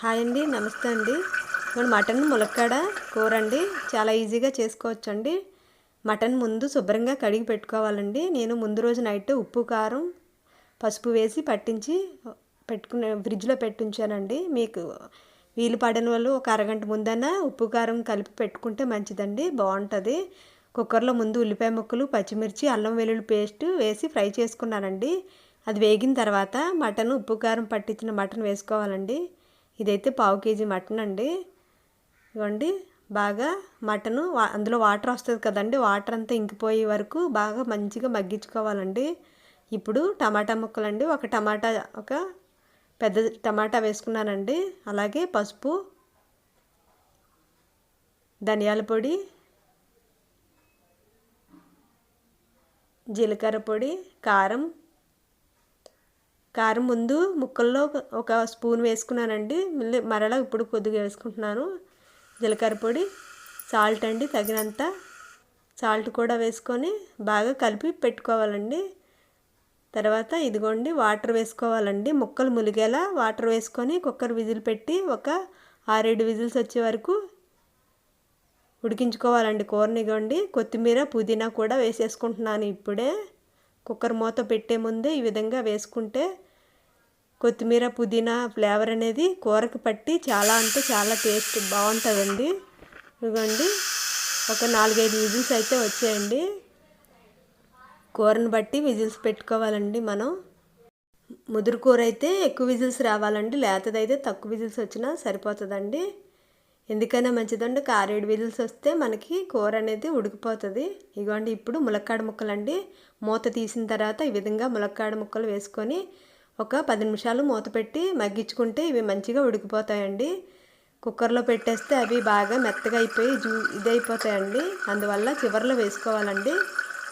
Hi అండి నమస్తే అండి. ఇప్పుడు మటన్ ములక్కాడ కూర అండి చాలా ఈజీగా చేసుకోవచ్చు అండి మటన్ ముందు శుభ్రంగా కడిగి పెట్టుకోవాలండి. నేను ముందు రోజు నైట్ ఉప్పు కారం పసుపు వేసి పట్టించి పెట్టుకునే ఫ్రిడ్జ్లో పెట్టించానండి. మీకు వీలు పడిన వాళ్ళు ఒక అరగంట ముందన ఉప్పు కారం కలిపి పెట్టుకుంటే మంచిదండి. బాగుంటుంది. కుక్కర్లో ముందు ఉల్లిపాయ ముక్కలు పచ్చిమిర్చి అల్లం వెల్లుల్లి పేస్ట్ వేసి ఫ్రై చేసుకున్నానండి. అది వేగిన తర్వాత మటన్ ఉప్పు కారం పట్టించిన మటన్ వేసుకోవాలండి. ఇదైతే పావు కేజీ మటన్ అండి. ఇవ్వండి బాగా మటను అందులో వాటర్ వస్తుంది కదండి వాటర్ అంతా ఇంకిపోయే వరకు బాగా మంచిగా మగ్గించుకోవాలండి. ఇప్పుడు టమాటా ముక్కలండి ఒక టమాటా ఒక పెద్ద టమాటా వేసుకున్నానండి. అలాగే పసుపు ధనియాల పొడి జీలకర్ర పొడి కారం కారం ముందు ముక్కల్లో ఒక స్పూన్ వేసుకున్నానండి. మళ్ళీ మరలా ఇప్పుడు కొద్దిగా వేసుకుంటున్నాను. జీలకర్ర పొడి సాల్ట్ అండి తగినంత. సాల్ట్ కూడా వేసుకొని బాగా కలిపి పెట్టుకోవాలండి. తర్వాత ఇదిగోండి వాటర్ వేసుకోవాలండి. ముక్కలు ములిగేలా వాటర్ వేసుకొని కుక్కర్ విజిల్ పెట్టి ఒక ఆరేడు విజిల్స్ వచ్చే వరకు ఉడికించుకోవాలండి కూరనిగోండి కొత్తిమీర పుదీనా కూడా వేసేసుకుంటున్నాను ఇప్పుడే. కుక్కర్ మూత పెట్టే ముందే ఈ విధంగా వేసుకుంటే కొత్తిమీర పుదీనా ఫ్లేవర్ అనేది కూరకు పట్టి చాలా అంటే చాలా టేస్ట్ బాగుంటుందండి. ఇదిగోండి ఒక నాలుగైదు విజిల్స్ అయితే వచ్చాయండి. కూరను బట్టి విజిల్స్ పెట్టుకోవాలండి మనం. ముదురు కూర అయితే ఎక్కువ విజిల్స్ రావాలండి లేతదైతే తక్కువ విజిల్స్ వచ్చినా సరిపోతుందండి. ఎందుకైనా మంచిదండి కారేడు విజిల్స్ వస్తే మనకి కూర అనేది ఉడికిపోతుంది. ఇగోండి ఇప్పుడు ములక్కాడ ముక్కలండి. మూత తీసిన తర్వాత ఈ విధంగా ములక్కాడ ముక్కలు వేసుకొని ఒక పది నిమిషాలు మూత పెట్టి మగ్గించుకుంటే ఇవి మంచిగా ఉడికిపోతాయండి. కుక్కర్లో పెట్టేస్తే అవి బాగా మెత్తగా అయిపోయి జూ ఇదైపోతాయండి. అందువల్ల చివరిలో వేసుకోవాలండి.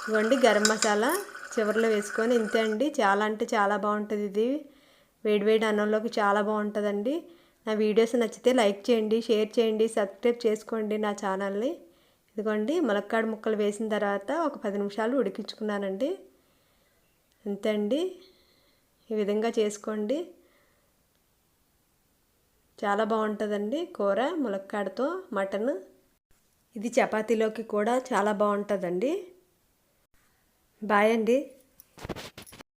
ఇవ్వండి గరం మసాలా. చివరిలో వేసుకొని ఇంతే అండి. చాలా అంటే చాలా బాగుంటుంది ఇది. వేడివేడి అన్నంలోకి చాలా బాగుంటుందండి. నా వీడియోస్ నచ్చితే లైక్ చేయండి షేర్ చేయండి సబ్స్క్రైబ్ చేసుకోండి నా ఛానల్ని. ఇదిగోండి ములక్కాడు ముక్కలు వేసిన తర్వాత ఒక పది నిమిషాలు ఉడికించుకున్నానండి. అంతే అండి. ఈ విధంగా చేసుకోండి. చాలా బాగుంటుందండి కూర ములక్కాడతో మటన్. ఇది చపాతీలోకి కూడా చాలా బాగుంటుందండి. బాయ్ అండి.